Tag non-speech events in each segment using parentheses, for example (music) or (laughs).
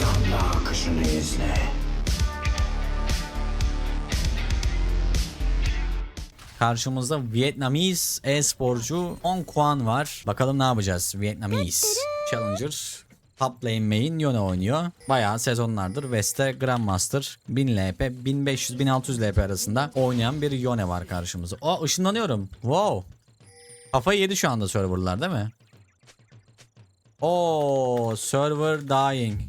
Damla akışını izle. Karşımızda Vietnamese e-sporcu On Quan var. Bakalım ne yapacağız Vietnamese. Challenger. Top lane main Yone oynuyor. Bayağı sezonlardır West'te Grandmaster 1000 LP 1500-1600 LP arasında oynayan bir Yone var karşımızda. O ışınlanıyorum. Wow. Kafayı yedi şu anda serverlar değil mi? Oo, server dying.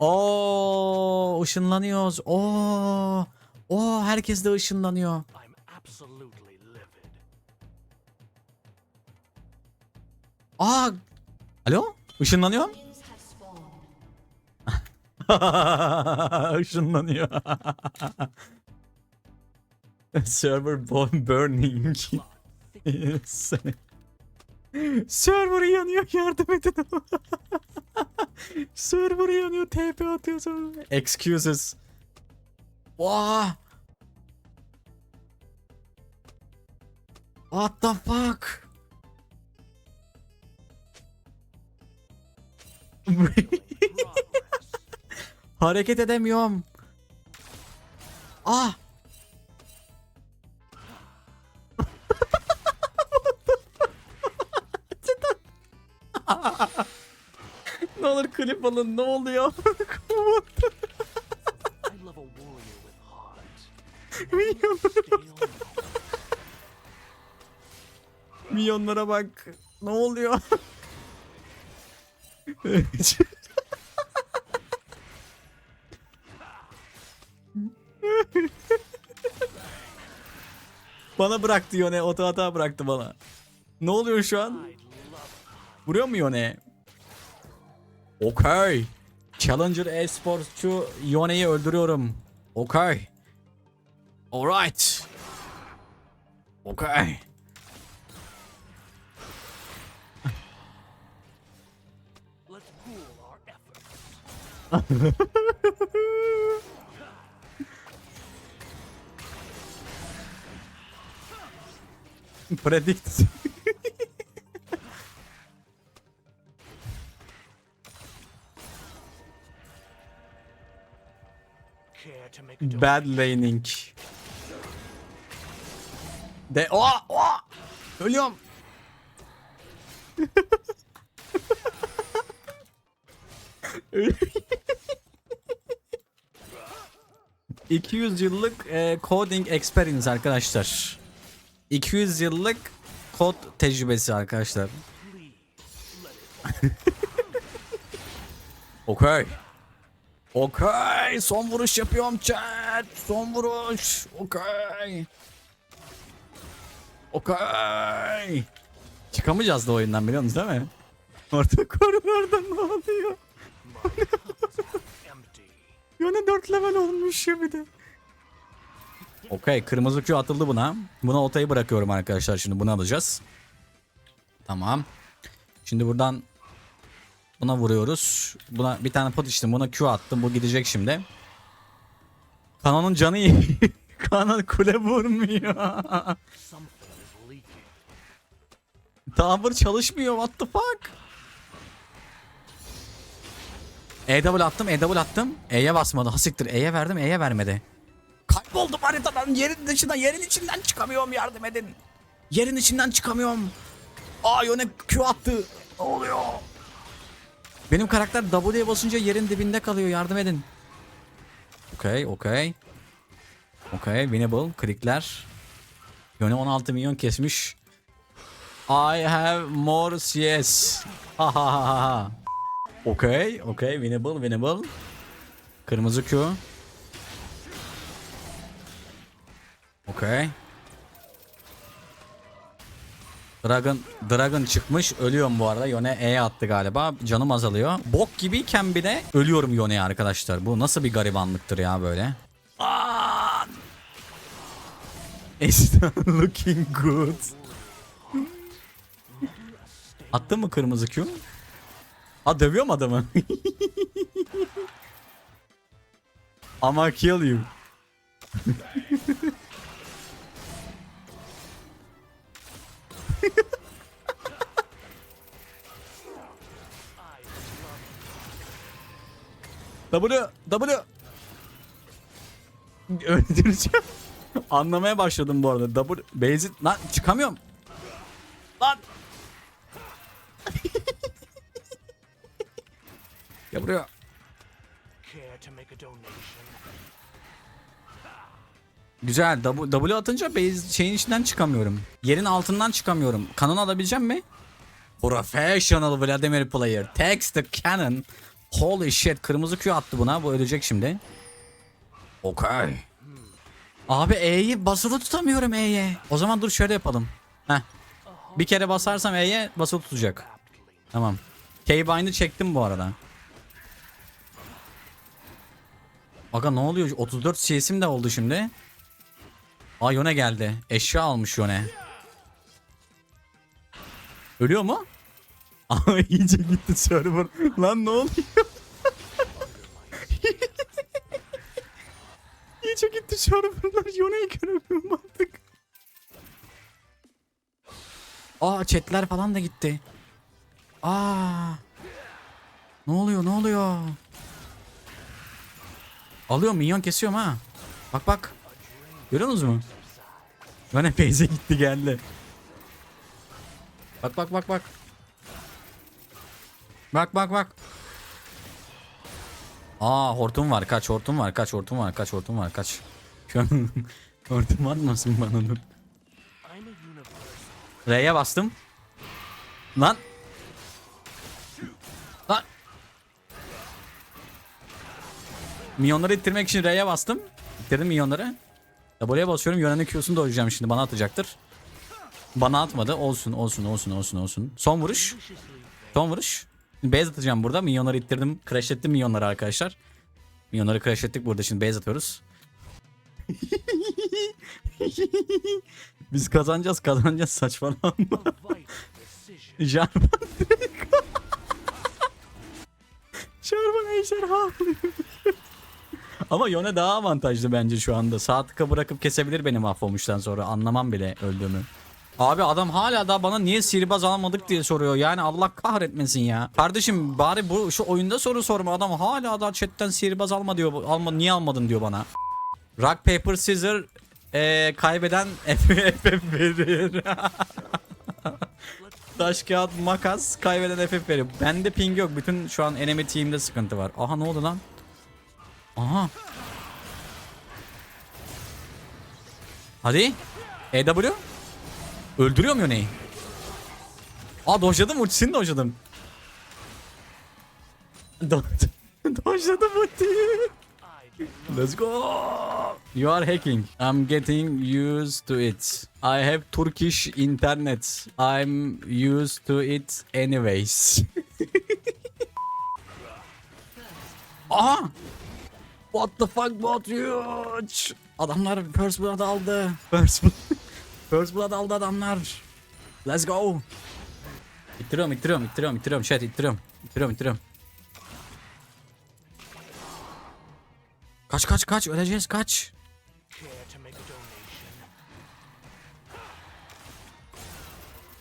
Oo, ışınlanıyoruz. Oo. Oo, herkes de ışınlanıyor. I'm absolutely livid. Aa. Alo? Işınlanıyor. (laughs) Işınlanıyor. (laughs) Server burning. (laughs) Server yanıyor yardım edin. Server yanıyor TP atıyorsun. Excuses. Vah. What the fuck? (laughs) Hareket edemiyorum. Ah. olur (laughs) klip alın ne oluyor? (laughs) Milyonlara bak. Ne oluyor? bana bıraktı Yone. Oto bıraktı bana. Ne oluyor şu an? Vuruyor mu Yone? Okay. Challenger e-sportçu Yone'yi öldürüyorum. Okay. Alright. Efforts. (laughs) Predict. Bad laning. De oha oha. Ölüyorum. (laughs) ...200 yıllık e, coding experience arkadaşlar. 200 yıllık kod tecrübesi arkadaşlar. (laughs) okay. Okay, son vuruş yapıyorum chat. Son vuruş. Okay. Okay. Çıkamayacağız da oyundan biliyor musunuz değil mi? (laughs) Orta koridorda ne oluyor? (laughs) Yine 4 level olmuş ya bir de. Okey kırmızı Q atıldı buna. Buna oltayı bırakıyorum arkadaşlar şimdi bunu alacağız. Tamam. Şimdi buradan buna vuruyoruz. Buna bir tane pot içtim buna Q attım bu gidecek şimdi. Kanonun canı iyi. (laughs) Kanon kule vurmuyor. (laughs) Tower çalışmıyor what the fuck? EW attım EW attım. E'ye basmadı. Hasiktir E'ye verdim E'ye vermedi. Kayboldum haritadan yerin dışına yerin içinden çıkamıyorum yardım edin. Yerin içinden çıkamıyorum. Aa yöne Q attı. Ne oluyor? Benim karakter W'ye basınca yerin dibinde kalıyor yardım edin. Okey okey. Okey winnable. Klikler. Yöne 16 milyon kesmiş. I have more CS. Ha ha ha ha. Okay, okay, winnable, winnable. Kırmızı Q. Okay. Dragon, Dragon çıkmış. Ölüyorum bu arada. Yone E attı galiba. Canım azalıyor. Bok gibiyken bir de ölüyorum Yone'ye arkadaşlar. Bu nasıl bir garibanlıktır ya böyle. Aa! It's not looking good. Attın mı kırmızı Q? Ha dövüyor mu adamı? Ama kill you. W W Öldüreceğim. Anlamaya başladım bu arada. W benzin lan çıkamıyorum. Lan. (laughs) ya buraya. Güzel. W, w atınca base şeyin içinden çıkamıyorum. Yerin altından çıkamıyorum. Kanon alabileceğim mi? Professional Vladimir player. Takes the cannon. Holy shit. Kırmızı Q attı buna. Bu ölecek şimdi. Okay. Abi E'yi basılı tutamıyorum E'ye. O zaman dur şöyle yapalım. Heh. Bir kere basarsam E'ye basılı tutacak. Tamam. Keybind'i çektim bu arada. Aga ne oluyor? 34 CS'im de oldu şimdi. Aa Yone geldi. Eşya almış Yone. Ölüyor mu? Aa iyice gitti server. Lan ne oluyor? iyice gitti serverlar. Yone'yi göremiyorum artık. Aa chatler falan da gitti. Aa. Ne oluyor ne oluyor? Alıyor minyon kesiyorum ha. Bak bak. Görüyorsunuz mu? Yone base'e gitti geldi. Bak bak bak bak. Bak bak bak. Aa hortum var kaç hortum var kaç hortum var kaç hortum var kaç. (laughs) Hortum atmasın bana dur. R'ye bastım. Lan. Lan. Milyonları ittirmek için R'ye bastım. İttirdim milyonları. W'ye basıyorum. Yönen'in Q'sunu da oynayacağım şimdi. Bana atacaktır. Bana atmadı. Olsun olsun olsun olsun olsun. Son vuruş. Son vuruş. Base atacağım burada. Milyonları ittirdim. Crashlettim milyonları arkadaşlar. Milyonları crashlettik burada. Şimdi base atıyoruz. (laughs) Biz kazanacağız kazanacağız saçmalama. (laughs) Jarvan direkt. (laughs) Jarvan ejderha. Ama Yone daha avantajlı bence şu anda. Sağ tıka bırakıp kesebilir beni mahvolmuştan sonra. Anlamam bile öldüğümü. Abi adam hala da bana niye sihirbaz almadık diye soruyor. Yani Allah kahretmesin ya. Kardeşim bari bu şu oyunda soru sorma. Adam hala da chatten sihirbaz alma diyor. Alma, niye almadın diyor bana. Rock paper scissor eee, kaybeden (laughs) FF verir. (laughs) Taş kağıt makas kaybeden FF verir. Bende ping yok. Bütün şu an enemy team'de sıkıntı var. Aha ne oldu lan? Aha. Hadi. EW. Öldürüyor mu Yone'yi? Aa dojladım ultisini dojladım. Do (laughs) dojladım ultiyi. Let's go. You are hacking. I'm getting used to it. I have Turkish internet. I'm used to it anyways. (laughs) Aha! What the fuck bot huge? Adamlar First Blood aldı. First Blood. First Blood aldı adamlar. Let's go. İttiriyorum, ittiriyorum, ittiriyorum, ittiriyorum. Chat ittiriyorum. İttiriyorum, ittiriyorum. Kaç kaç kaç öleceğiz kaç.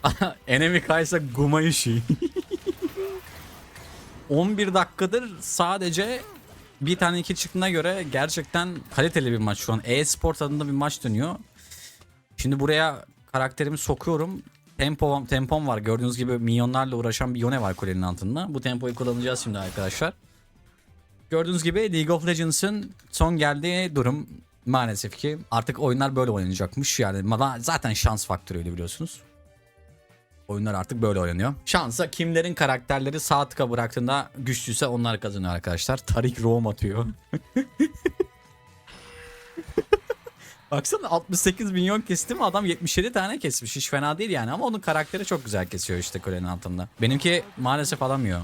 (laughs) Enemy Kaysa Gumayushi. 11 (laughs) dakikadır sadece bir tane iki çıktığına göre gerçekten kaliteli bir maç şu an. E-Sport adında bir maç dönüyor. Şimdi buraya karakterimi sokuyorum. Tempo, tempom var. Gördüğünüz gibi milyonlarla uğraşan bir Yone var kulenin altında. Bu tempoyu kullanacağız şimdi arkadaşlar. Gördüğünüz gibi League of Legends'ın son geldiği durum maalesef ki artık oyunlar böyle oynanacakmış. Yani zaten şans faktörüydü biliyorsunuz. Oyunlar artık böyle oynanıyor. Şansa kimlerin karakterleri sağ tıka bıraktığında güçlüyse onlar kazanıyor arkadaşlar. Tarik roam atıyor. (laughs) Baksana 68 milyon kestim adam 77 tane kesmiş. Hiç fena değil yani ama onun karakteri çok güzel kesiyor işte kulenin altında. Benimki maalesef alamıyor.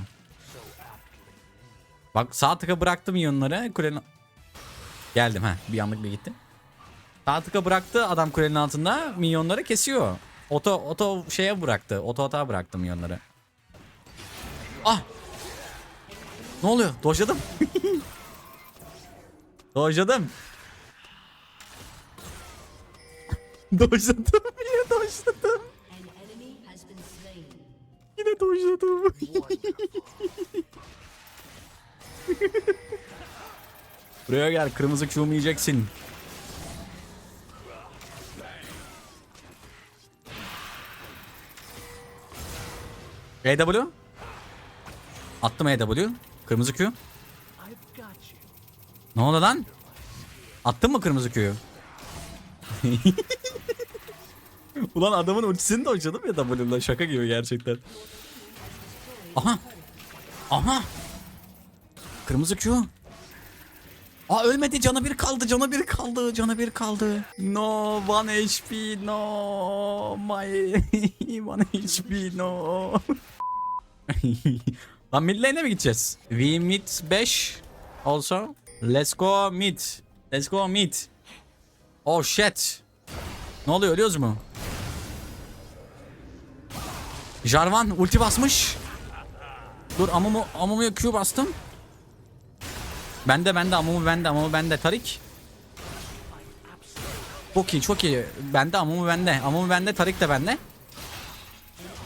Bak sağ tıka bıraktım milyonları kulenin... Geldim ha bir anlık bir gittim. Sağ tıka bıraktı adam kulenin altında milyonları kesiyor. Oto oto şeye bıraktı. Oto hata bıraktı milyonları. Ah! Ne oluyor? Dojladım. (laughs) Dojladım. (laughs) Dojladım. Yine dojladım. Yine dojladım. (laughs) Buraya gel kırmızı Q'mu yiyeceksin. EW. Attım EW. Kırmızı Q. Ne oldu lan? Attın mı kırmızı Q'yu? (laughs) (laughs) Ulan adamın ultisini de oynadım ya W'la şaka gibi gerçekten. Aha. Aha. Kırmızı Q. Aa ölmedi canı bir kaldı canı bir kaldı canı bir kaldı. No one HP no my (laughs) one HP no. (laughs) Lan mid lane'e mi gideceğiz? We mid 5 also. Let's go mid. Let's go mid. Oh shit. Ne oluyor ölüyoruz mu? Jarvan ulti basmış. Dur Amumu Amumu'ya Q bastım. Bende bende Amumu bende Amumu bende Tarik. Çok iyi çok iyi. Bende Amumu bende. Amumu bende Tarik de bende.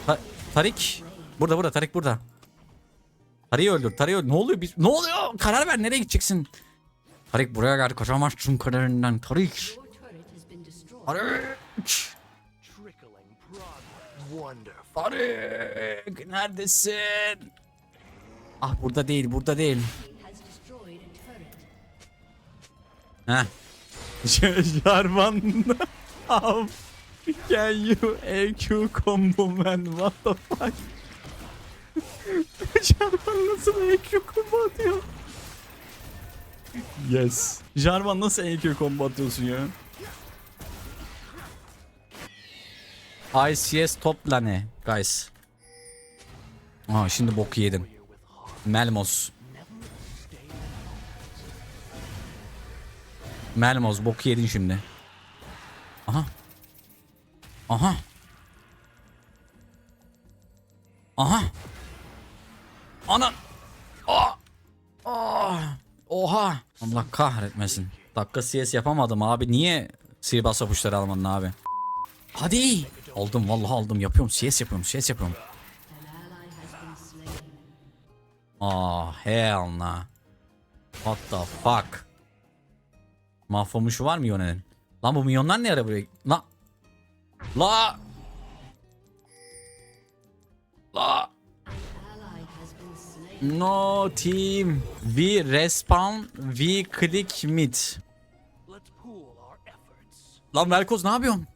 Ta- Tarik. Burada burada Tarik burada. Tarik'i öldür Tarik'i öldür. Ne oluyor? Biz... Ne oluyor? Karar ver nereye gideceksin? Tarik buraya gel kaçamazsın kararından. Tarik. Wonderful. Tarik neredesin? Ah burada değil burada değil. Heh. (laughs) Jarvan. How can you AQ combo man? What the fuck? (laughs) Jarvan nasıl AQ combo atıyor? Yes. Jarvan nasıl AQ combo atıyorsun ya? ICS top lane guys. Aa şimdi bok yedim. Melmos. Melmos boku yedin şimdi. Aha. Aha. Aha. Ana. Aa. Aa. Oha. Allah kahretmesin. Dakika CS yapamadım abi. Niye sihirbaz sapuşları almadın abi? Hadi. Aldım vallahi aldım. Yapıyorum CS yapıyorum. CS yapıyorum. Ah hell nah. What the fuck? Mahvolmuşu var mı Yone'nin? Lan bu milyonlar ne ara buraya? La. La. La. No team. We respawn. We click mid. Lan Velkoz ne yapıyorsun?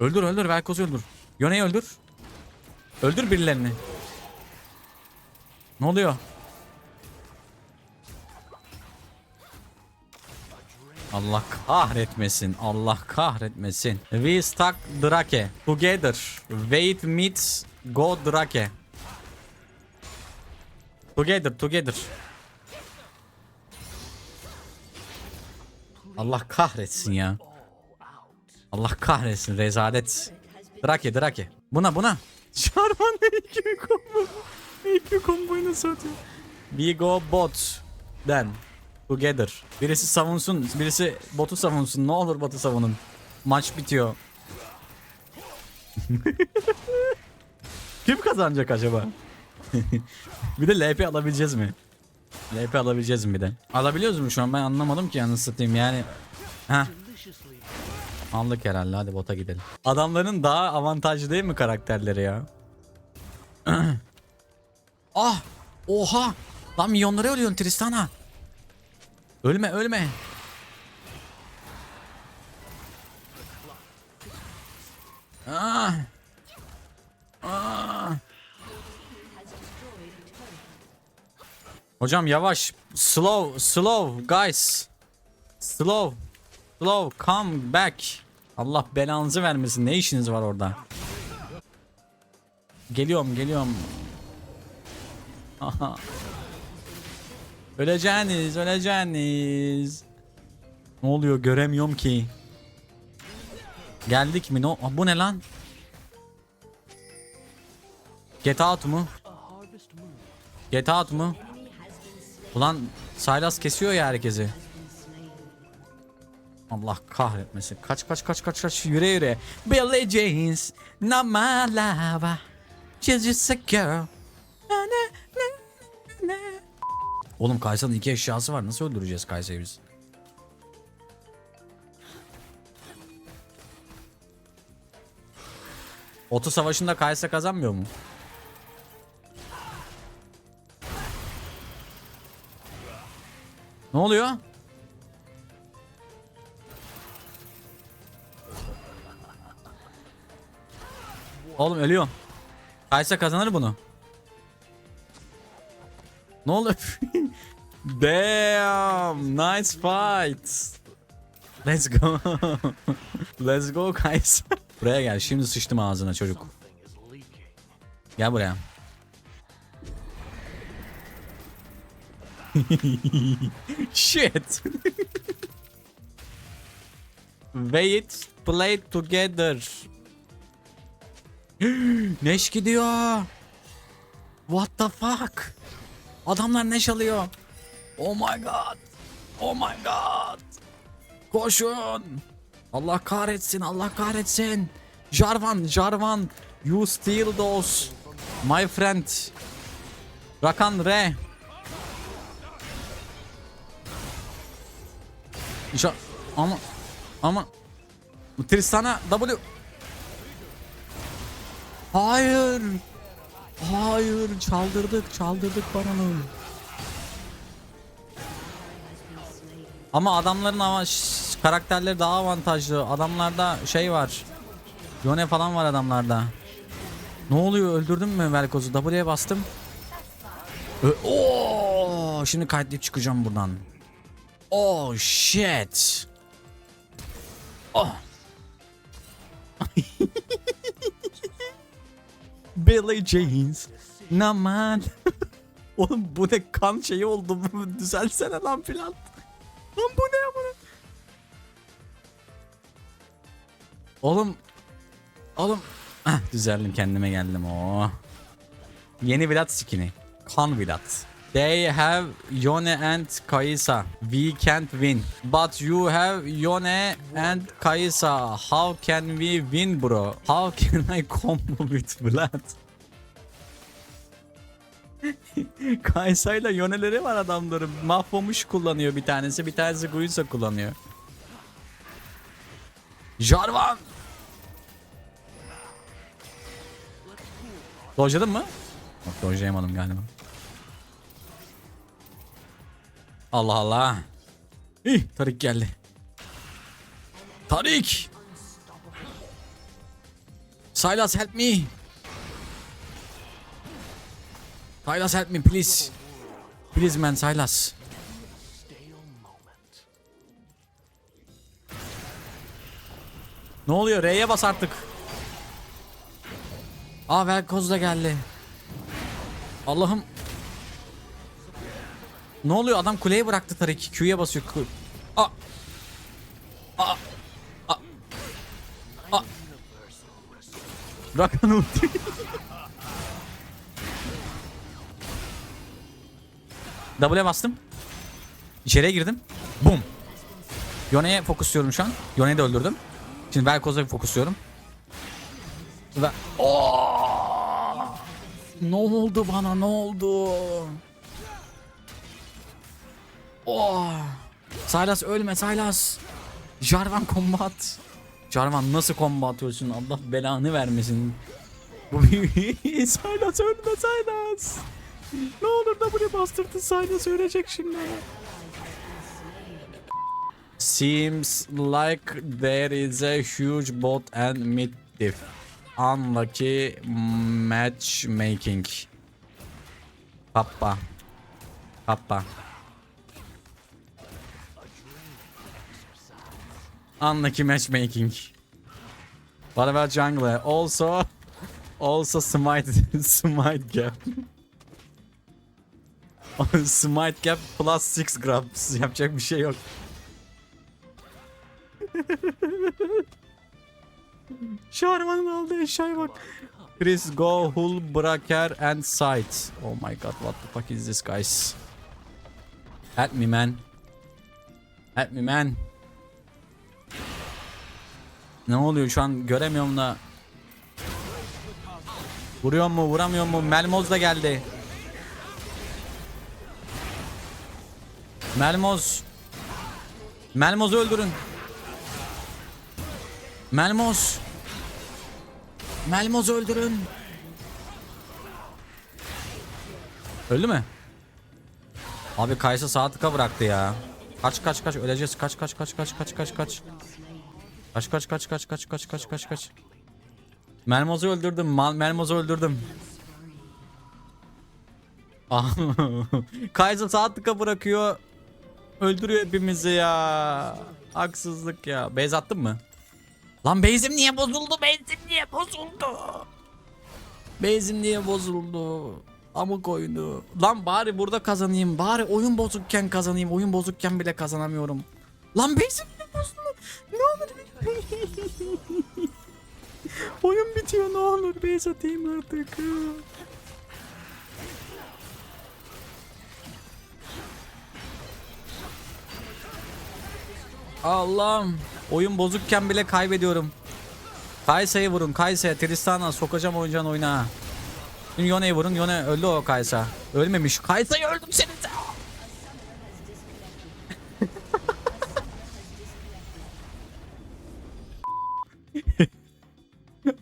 Öldür öldür Velkoz'u öldür. Yone'yi öldür. Öldür birilerini. Ne oluyor? Allah kahretmesin. Allah kahretmesin. We stuck Drake. Together. Wait meets go Drake. Together, together. Allah kahretsin ya. Allah kahretsin rezalet. Drake, Drake. Buna, buna. Şarman EQ combo. EQ combo'yu nasıl atıyor? We go bot. Then. Together. Birisi savunsun. Birisi botu savunsun. Ne olur botu savunun. Maç bitiyor. (laughs) Kim kazanacak acaba? (laughs) bir de LP alabileceğiz mi? LP alabileceğiz mi bir de? Alabiliyoruz mu şu an? Ben anlamadım ki yalnız satayım yani. Heh. Aldık herhalde hadi bota gidelim. Adamların daha avantajlı değil mi karakterleri ya? (clears throat) ah! Oha! Lan milyonları ölüyorsun Tristana. Ölme ölme. Ah! Ah! Hocam yavaş. Slow, slow guys. Slow. Slow, come back. Allah belanızı vermesin. Ne işiniz var orada? Geliyorum, geliyorum. Aha. Öleceğiniz, öleceğiniz. Ne oluyor? Göremiyorum ki. Geldik mi? No, bu ne lan? Get out mu? Get out mu? Ulan Silas kesiyor ya herkesi. Allah kahretmesin. Kaç kaç kaç kaç kaç yüre yüre. Billie Jeans, not my lover. She's just a girl. Na, na, na, anne. Oğlum Kaysa'nın iki eşyası var. Nasıl öldüreceğiz Kaysa'yı biz? Otu savaşında Kaysa kazanmıyor mu? Ne oluyor? Oğlum ölüyor. Kaysa kazanır bunu. Ne oluyor? (laughs) Damn, nice fight. Let's go. (laughs) Let's go Kaysa. Buraya gel. Şimdi sıçtım ağzına çocuk. Gel buraya. (laughs) Shit. Wait, play together. (gasps) Neş gidiyor. What the fuck? Adamlar neş alıyor. Oh my god. Oh my god. Koşun. Allah kahretsin, Allah kahretsin. Jarvan, Jarvan. You steal those. My friend. Rakan Re. Ja ama ama Tristana W. Hayır. Hayır, çaldırdık, çaldırdık paranı. Ama adamların ama karakterleri daha avantajlı. Adamlarda şey var. Yone falan var adamlarda. Ne oluyor? Öldürdün mü Velkoz'u? W'ye bastım. Oo! Şimdi kayıtlayıp çıkacağım buradan. Oh shit. Oh. Billy Jeans. Naman. (laughs) Oğlum bu ne kan şeyi oldu. Bu Düzelsene lan filan. Lan bu ne amına? Oğlum. Oğlum. Ah düzeldim kendime geldim. Oh. Yeni Vlad skin'i. Kan Vlad. They have Yone and Kai'Sa. We can't win. But you have Yone and Kai'Sa. How can we win bro? How can I combo with Vlad? (laughs) Kaysa ile Yone'leri var adamların. Mahvolmuş kullanıyor bir tanesi. Bir tanesi Guiza kullanıyor. Jarvan! Dojladın mı? Yok dojlayamadım galiba. Allah Allah. İh Tarik geldi. Tarik! Silas help me. Silas help me please. Please man Silas. Ne oluyor? R'ye bas artık. Aa Velkoz da geldi. Allah'ım. Ne oluyor? Adam kuleyi bıraktı Tarik. Q'ya basıyor. Aa. Aa. Aa. Aa. Rakan ulti. W'ye bastım. İçeriye girdim. Boom. Yone'ye fokusluyorum şu an. Yone'yi de öldürdüm. Şimdi Velkoz'a fokusluyorum. Ve... Ne oldu bana ne oldu? Oh! Silas ölme Silas. Jarvan combat. Jarvan nasıl combo atıyorsun? Allah belanı vermesin. Bu (laughs) Silas ölme Silas. Ne olur buraya bastırdın Silas ölecek şimdi. Seems like there is a huge bot and mid diff. Unlucky matchmaking. Papa. Papa. Unlucky matchmaking. What about jungle? Also, also smite, (laughs) smite gap. (laughs) smite gap plus 6 grabs. Yapacak bir şey yok. (laughs) Şarmanın aldığı eşyaya bak. Chris Go, Hull, Braker and Sight. Oh my god, what the fuck is this guys? Help me man. Help me man. Ne oluyor şu an göremiyorum da. Vuruyor mu vuramıyor mu? Melmoz da geldi. Melmoz. Melmoz'u öldürün. Melmoz. Melmoz'u öldürün. Öldü mü? Abi Kaysa sağ tıka bıraktı ya. Kaç kaç kaç öleceğiz. Kaç kaç kaç kaç kaç kaç kaç. Kaç kaç kaç kaç kaç kaç kaç kaç kaç. Melmoz'u öldürdüm. Melmoz'u öldürdüm. Ah. Kaysa sağ tıka bırakıyor. Öldürüyor hepimizi ya. Haksızlık ya. Beyz attın mı? Lan Beyzim niye bozuldu? Beyzim niye bozuldu? Beyzim niye bozuldu? Amık oyunu. Lan bari burada kazanayım. Bari oyun bozukken kazanayım. Oyun bozukken bile kazanamıyorum. Lan Beyzim niye bozuldu? Ne olur (laughs) Oyun bitiyor ne olur. Beyz atayım artık. Allah'ım. Oyun bozukken bile kaybediyorum. Kaysa'yı vurun. Kaysa, Tristana sokacağım oyuncağın oyuna. Şimdi Yone'yi vurun. Yone öldü o Kaysa. Ölmemiş. Kaysa'yı öldüm senin.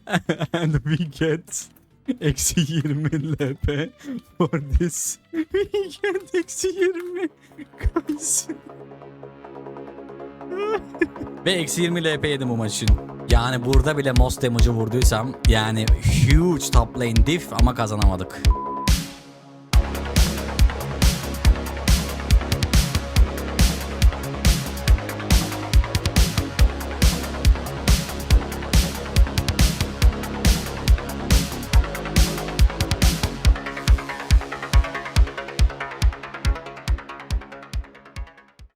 (laughs) And we get eksi 20 LP for this. (laughs) We get eksi 20 Kaysa. Ve eksi 20 LP yedim bu maç için. Yani burada bile most damage'ı vurduysam yani huge top lane diff ama kazanamadık.